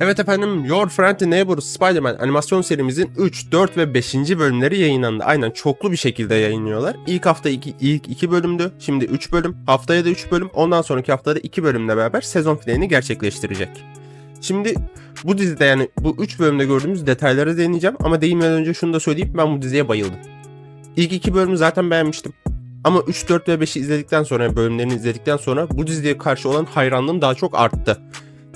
Evet efendim Your Friendly Neighbor Spider-Man animasyon serimizin 3, 4 ve 5. bölümleri yayınlandı. Aynen çoklu bir şekilde yayınlıyorlar. İlk hafta iki, ilk 2 bölümdü. Şimdi 3 bölüm. Haftaya da 3 bölüm. Ondan sonraki haftada 2 bölümle beraber sezon finalini gerçekleştirecek. Şimdi bu dizide yani bu 3 bölümde gördüğümüz detaylara değineceğim. Ama değinmeden önce şunu da söyleyeyim ben bu diziye bayıldım. İlk 2 bölümü zaten beğenmiştim. Ama 3, 4 ve 5'i izledikten sonra, bölümlerini izledikten sonra bu diziye karşı olan hayranlığım daha çok arttı.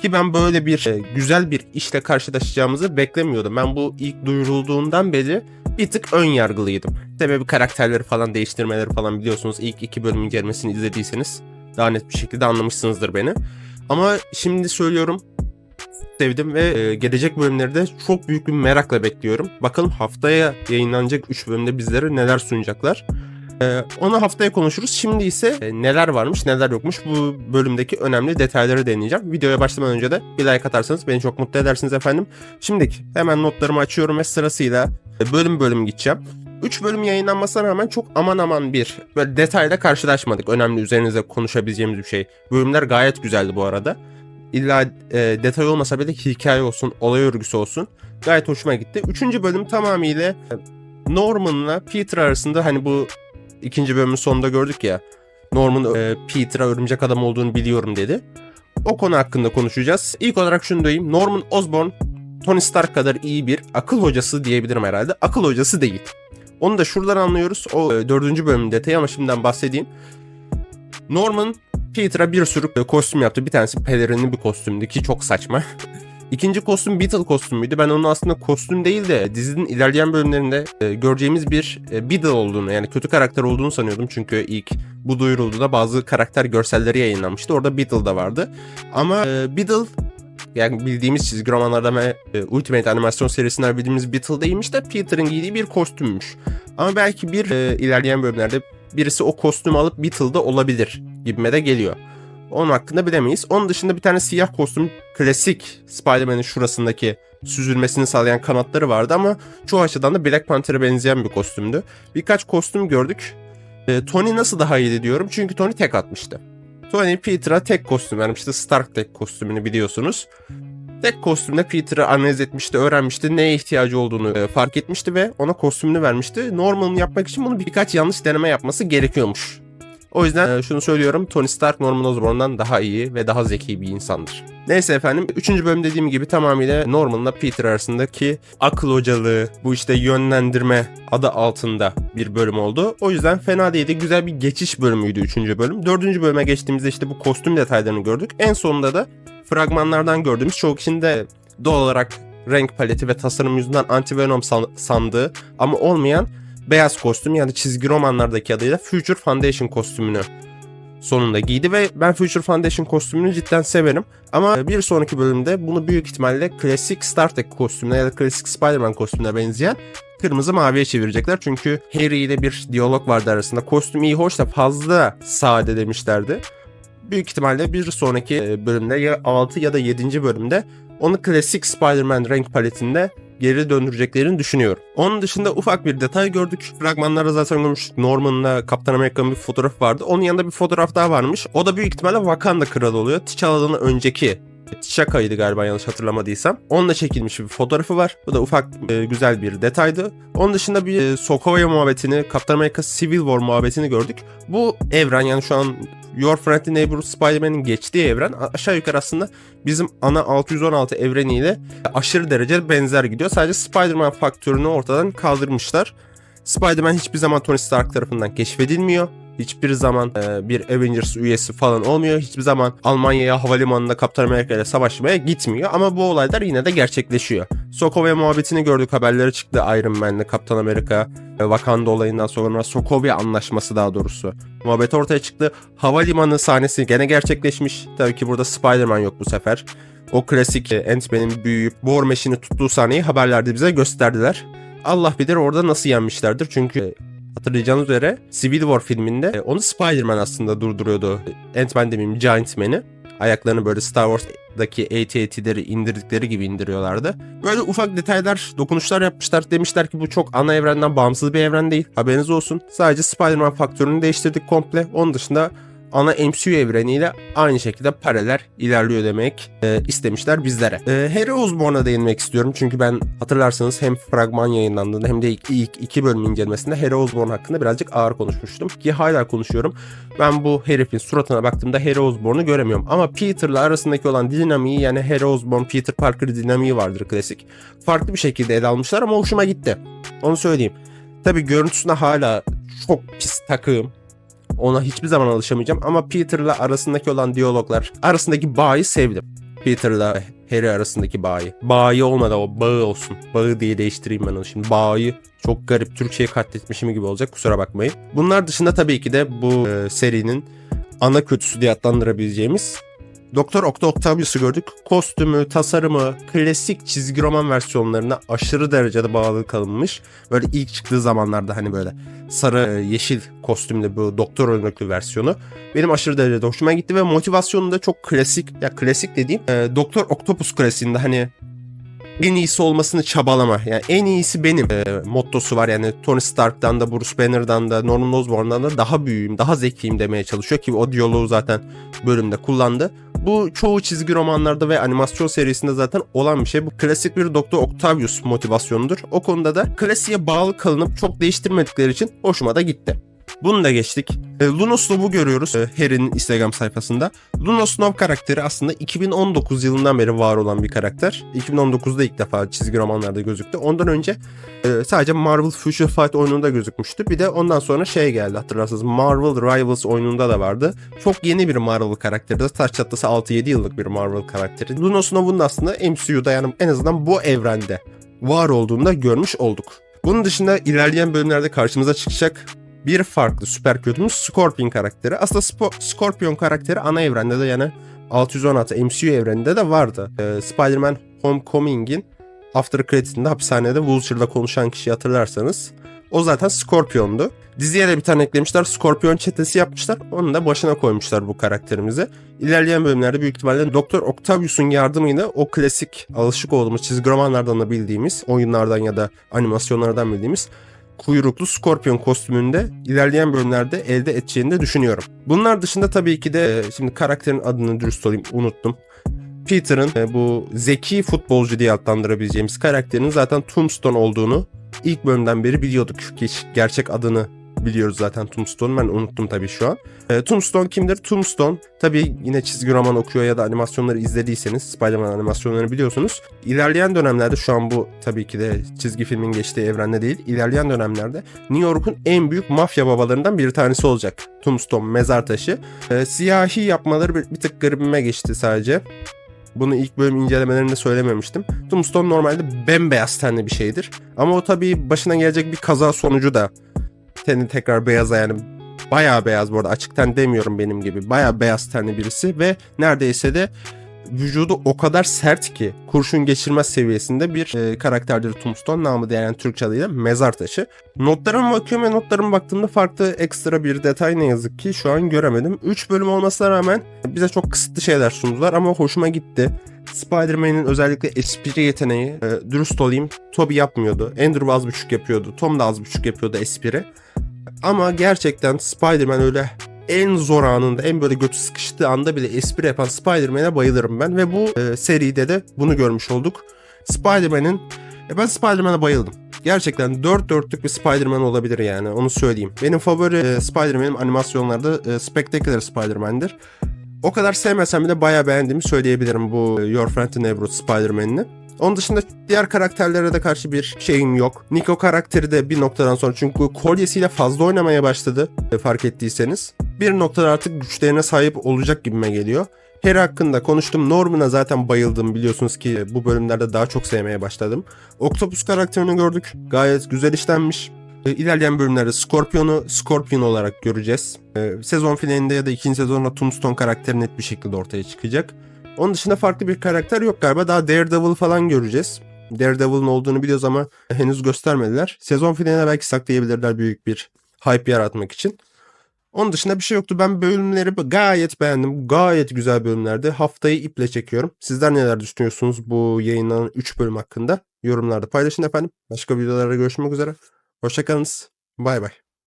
Ki ben böyle bir e, güzel bir işle karşılaşacağımızı beklemiyordum. Ben bu ilk duyurulduğundan beri bir tık ön yargılıydım. Sebebi karakterleri falan değiştirmeleri falan biliyorsunuz. İlk iki bölüm incelemesini izlediyseniz daha net bir şekilde anlamışsınızdır beni. Ama şimdi söylüyorum sevdim ve e, gelecek bölümleri de çok büyük bir merakla bekliyorum. Bakalım haftaya yayınlanacak 3 bölümde bizlere neler sunacaklar. Ee, onu haftaya konuşuruz. Şimdi ise e, neler varmış neler yokmuş bu bölümdeki önemli detayları deneyeceğim. Videoya başlamadan önce de bir like atarsanız beni çok mutlu edersiniz efendim. Şimdiki hemen notlarımı açıyorum ve sırasıyla e, bölüm bölüm gideceğim. 3 bölüm yayınlanmasına rağmen çok aman aman bir böyle detayla karşılaşmadık. Önemli üzerinize konuşabileceğimiz bir şey. Bölümler gayet güzeldi bu arada. İlla e, detay olmasa bile hikaye olsun, olay örgüsü olsun. Gayet hoşuma gitti. Üçüncü bölüm tamamıyla e, Norman'la Peter arasında hani bu ikinci bölümün sonunda gördük ya. Norman e, Peter'a örümcek adam olduğunu biliyorum dedi. O konu hakkında konuşacağız. İlk olarak şunu diyeyim. Norman Osborn Tony Stark kadar iyi bir akıl hocası diyebilirim herhalde. Akıl hocası değil. Onu da şuradan anlıyoruz. O e, dördüncü bölümün detayı ama şimdiden bahsedeyim. Norman Peter'a bir sürü e, kostüm yaptı. Bir tanesi pelerinli bir kostümdü ki çok saçma. İkinci kostüm Beetle kostümüydü. Ben onun aslında kostüm değil de dizinin ilerleyen bölümlerinde e, göreceğimiz bir e, Beetle olduğunu yani kötü karakter olduğunu sanıyordum. Çünkü ilk bu duyurulduğunda bazı karakter görselleri yayınlanmıştı. Orada Beetle da vardı. Ama e, Beetle yani bildiğimiz çizgi romanlarda ve Ultimate animasyon serisinden bildiğimiz Beetle değilmiş de Peter'ın giydiği bir kostümmüş. Ama belki bir ilerleyen bölümlerde birisi o kostümü alıp Beetle'da olabilir gibime de geliyor. Onun hakkında bilemeyiz. Onun dışında bir tane siyah kostüm klasik Spider-Man'in şurasındaki süzülmesini sağlayan kanatları vardı ama çoğu açıdan da Black Panther'a benzeyen bir kostümdü. Birkaç kostüm gördük. E, Tony nasıl daha iyiydi diyorum çünkü Tony tek atmıştı. Tony Peter'a tek kostüm vermişti. Stark tek kostümünü biliyorsunuz. Tek kostümle Peter'ı analiz etmişti, öğrenmişti, neye ihtiyacı olduğunu e, fark etmişti ve ona kostümünü vermişti. Norman'ın yapmak için bunu birkaç yanlış deneme yapması gerekiyormuş. O yüzden e, şunu söylüyorum. Tony Stark Norman Osborn'dan daha iyi ve daha zeki bir insandır. Neyse efendim 3. bölüm dediğim gibi tamamıyla Norman'la Peter arasındaki akıl hocalığı, bu işte yönlendirme adı altında bir bölüm oldu. O yüzden fena değildi. Güzel bir geçiş bölümüydü 3. bölüm. 4. bölüme geçtiğimizde işte bu kostüm detaylarını gördük. En sonunda da fragmanlardan gördüğümüz çoğu kişinin de doğal olarak renk paleti ve tasarım yüzünden anti-venom sandığı ama olmayan beyaz kostüm yani çizgi romanlardaki adıyla Future Foundation kostümünü sonunda giydi ve ben Future Foundation kostümünü cidden severim. Ama bir sonraki bölümde bunu büyük ihtimalle klasik Star Trek kostümüne ya da klasik Spider-Man kostümüne benzeyen kırmızı maviye çevirecekler. Çünkü Harry ile bir diyalog vardı arasında. Kostüm iyi hoş da fazla sade demişlerdi. Büyük ihtimalle bir sonraki bölümde ya 6 ya da 7. bölümde onu klasik Spider-Man renk paletinde geri döndüreceklerini düşünüyorum. Onun dışında ufak bir detay gördük. Fragmanlarda zaten görmüştük. Norman'la Kaptan Amerika'nın bir fotoğraf vardı. Onun yanında bir fotoğraf daha varmış. O da büyük ihtimalle Wakanda kralı oluyor. T'Challa'dan önceki T'Chaka'ydı galiba yanlış hatırlamadıysam. Onunla çekilmiş bir fotoğrafı var. Bu da ufak e, güzel bir detaydı. Onun dışında bir e, Sokovia muhabbetini, Kaptan Amerika Civil War muhabbetini gördük. Bu evren yani şu an Your Friendly Neighbor Spider-Man'in geçtiği evren aşağı yukarı aslında bizim ana 616 evreniyle aşırı derece benzer gidiyor. Sadece Spider-Man faktörünü ortadan kaldırmışlar. Spider-Man hiçbir zaman Tony Stark tarafından keşfedilmiyor. Hiçbir zaman e, bir Avengers üyesi falan olmuyor. Hiçbir zaman Almanya'ya havalimanında Kaptan Amerika ile savaşmaya gitmiyor. Ama bu olaylar yine de gerçekleşiyor. Sokovia muhabbetini gördük. Haberleri çıktı Iron Man'le Kaptan Amerika e, Wakanda olayından sonra Sokovia anlaşması daha doğrusu. Muhabbet ortaya çıktı. Havalimanı sahnesi gene gerçekleşmiş. Tabii ki burada Spider-Man yok bu sefer. O klasik e, Ant-Man'in büyüyüp War Machine'i tuttuğu sahneyi haberlerde bize gösterdiler. Allah bilir orada nasıl yenmişlerdir. Çünkü hatırlayacağınız üzere Civil War filminde e, onu Spider-Man aslında durduruyordu. Ant-Man demeyeyim Giant Man'i. Ayaklarını böyle Star Wars'daki AT-AT'leri indirdikleri gibi indiriyorlardı. Böyle ufak detaylar, dokunuşlar yapmışlar. Demişler ki bu çok ana evrenden bağımsız bir evren değil. Haberiniz olsun. Sadece Spider-Man faktörünü değiştirdik komple. Onun dışında ana MCU evreniyle aynı şekilde paralel ilerliyor demek e, istemişler bizlere. E, Harry Osborn'a değinmek istiyorum çünkü ben hatırlarsanız hem fragman yayınlandığında hem de ilk, ilk iki bölüm incelemesinde Harry Osborn hakkında birazcık ağır konuşmuştum ki hala konuşuyorum. Ben bu herifin suratına baktığımda Harry Osborn'u göremiyorum ama Peter'la arasındaki olan dinamiği yani Harry Osborn Peter Parker dinamiği vardır klasik. Farklı bir şekilde ele almışlar ama hoşuma gitti. Onu söyleyeyim. Tabii görüntüsüne hala çok pis takığım. Ona hiçbir zaman alışamayacağım ama Peter'la arasındaki olan diyaloglar, arasındaki bağı sevdim. Peter'la Harry arasındaki bağı. Bağı olmadı o bağı olsun. Bağı diye değiştireyim ben onu şimdi. Bağı çok garip Türkçe'ye katletmişim gibi olacak kusura bakmayın. Bunlar dışında tabii ki de bu e, serinin ana kötüsü diye adlandırabileceğimiz Doktor Octo Octavius'u gördük. Kostümü, tasarımı, klasik çizgi roman versiyonlarına aşırı derecede bağlı kalınmış. Böyle ilk çıktığı zamanlarda hani böyle sarı e, yeşil kostümlü bu doktor örneklü versiyonu. Benim aşırı derecede hoşuma gitti ve motivasyonu da çok klasik. Ya klasik dediğim e, Doktor Octopus klasiğinde hani en iyisi olmasını çabalama. Yani en iyisi benim e, mottosu var. Yani Tony Stark'tan da Bruce Banner'dan da Norman Osborn'dan da daha büyüğüm, daha zekiyim demeye çalışıyor ki o diyaloğu zaten bölümde kullandı. Bu çoğu çizgi romanlarda ve animasyon serisinde zaten olan bir şey. Bu klasik bir Dr. Octavius motivasyonudur. O konuda da klasiğe bağlı kalınıp çok değiştirmedikleri için hoşuma da gitti. Bunu da geçtik. E, Luno Snow'u görüyoruz e, Harry'nin Instagram sayfasında. Luno Snow karakteri aslında 2019 yılından beri var olan bir karakter. 2019'da ilk defa çizgi romanlarda gözüktü. Ondan önce e, sadece Marvel Future Fight oyununda gözükmüştü. Bir de ondan sonra şey geldi hatırlarsanız Marvel Rivals oyununda da vardı. Çok yeni bir Marvel karakteri de taş çatlası 6-7 yıllık bir Marvel karakteri. Luno Snow'un da aslında MCU'da yani en azından bu evrende var olduğunu da görmüş olduk. Bunun dışında ilerleyen bölümlerde karşımıza çıkacak bir farklı süper kötümüz Scorpion karakteri. Aslında Spo- Scorpion karakteri ana evrende de yani 616 MCU evreninde de vardı. Ee, Spider-Man Homecoming'in After Credit'inde hapishanede Vulture'la konuşan kişiyi hatırlarsanız o zaten Scorpion'du. Diziye de bir tane eklemişler. Scorpion çetesi yapmışlar. Onu da başına koymuşlar bu karakterimize. İlerleyen bölümlerde büyük ihtimalle Doktor Octavius'un yardımıyla o klasik alışık olduğumuz çizgi romanlardan da bildiğimiz, oyunlardan ya da animasyonlardan bildiğimiz kuyruklu Scorpion kostümünde ilerleyen bölümlerde elde edeceğini de düşünüyorum. Bunlar dışında tabii ki de e, şimdi karakterin adını dürüst olayım unuttum. Peter'ın e, bu zeki futbolcu diye adlandırabileceğimiz karakterin zaten Tombstone olduğunu ilk bölümden beri biliyorduk ki gerçek adını biliyoruz zaten Tombstone. Ben unuttum tabii şu an. E, Tombstone kimdir? Tombstone tabii yine çizgi roman okuyor ya da animasyonları izlediyseniz Spider-Man animasyonlarını biliyorsunuz. İlerleyen dönemlerde şu an bu tabii ki de çizgi filmin geçtiği evrende değil. İlerleyen dönemlerde New York'un en büyük mafya babalarından bir tanesi olacak. Tombstone mezar taşı. E, siyahi yapmaları bir, bir tık garibime geçti sadece. Bunu ilk bölüm incelemelerinde söylememiştim. Tombstone normalde bembeyaz tenli bir şeydir. Ama o tabii başına gelecek bir kaza sonucu da teni tekrar beyaza yani bayağı beyaz bu arada açık demiyorum benim gibi. Bayağı beyaz tenli birisi ve neredeyse de vücudu o kadar sert ki kurşun geçirmez seviyesinde bir e, karakterdir Tombstone namı diğer yani Türkçe adıyla mezar taşı. Notlarıma bakıyorum ve notlarıma baktığımda farklı ekstra bir detay ne yazık ki şu an göremedim. 3 bölüm olmasına rağmen bize çok kısıtlı şeyler sundular ama hoşuma gitti. Spider-Man'in özellikle espri yeteneği e, dürüst olayım Toby yapmıyordu. Andrew az buçuk yapıyordu. Tom da az buçuk yapıyordu espri. Ama gerçekten Spider-Man öyle en zor anında, en böyle götü sıkıştığı anda bile espri yapan Spider-Man'e bayılırım ben. Ve bu e, seride de bunu görmüş olduk. Spider-Man'in, e, ben Spider-Man'e bayıldım. Gerçekten dört dörtlük bir Spider-Man olabilir yani onu söyleyeyim. Benim favori e, Spider-Man'im animasyonlarda e, Spectacular Spider-Man'dir. O kadar sevmesem bile bayağı beğendiğimi söyleyebilirim bu e, Your Friend the Neighborhood Spider-Man'ini. Onun dışında diğer karakterlere de karşı bir şeyim yok. Nico karakteri de bir noktadan sonra çünkü kolyesiyle fazla oynamaya başladı e, fark ettiyseniz. Bir noktada artık güçlerine sahip olacak gibime geliyor. Harry hakkında konuştum. Norman'a zaten bayıldım biliyorsunuz ki bu bölümlerde daha çok sevmeye başladım. Octopus karakterini gördük. Gayet güzel işlenmiş. E, İlerleyen bölümlerde Scorpion'u Scorpion olarak göreceğiz. E, sezon finalinde ya da ikinci sezonda Tombstone karakteri net bir şekilde ortaya çıkacak. Onun dışında farklı bir karakter yok galiba. Daha Daredevil falan göreceğiz. Daredevil'ın olduğunu biliyoruz ama henüz göstermediler. Sezon finaline belki saklayabilirler büyük bir hype yaratmak için. Onun dışında bir şey yoktu. Ben bölümleri gayet beğendim. Gayet güzel bölümlerdi. Haftayı iple çekiyorum. Sizler neler düşünüyorsunuz bu yayınlanan 3 bölüm hakkında? Yorumlarda paylaşın efendim. Başka videolarda görüşmek üzere. Hoşçakalınız. Bay bay.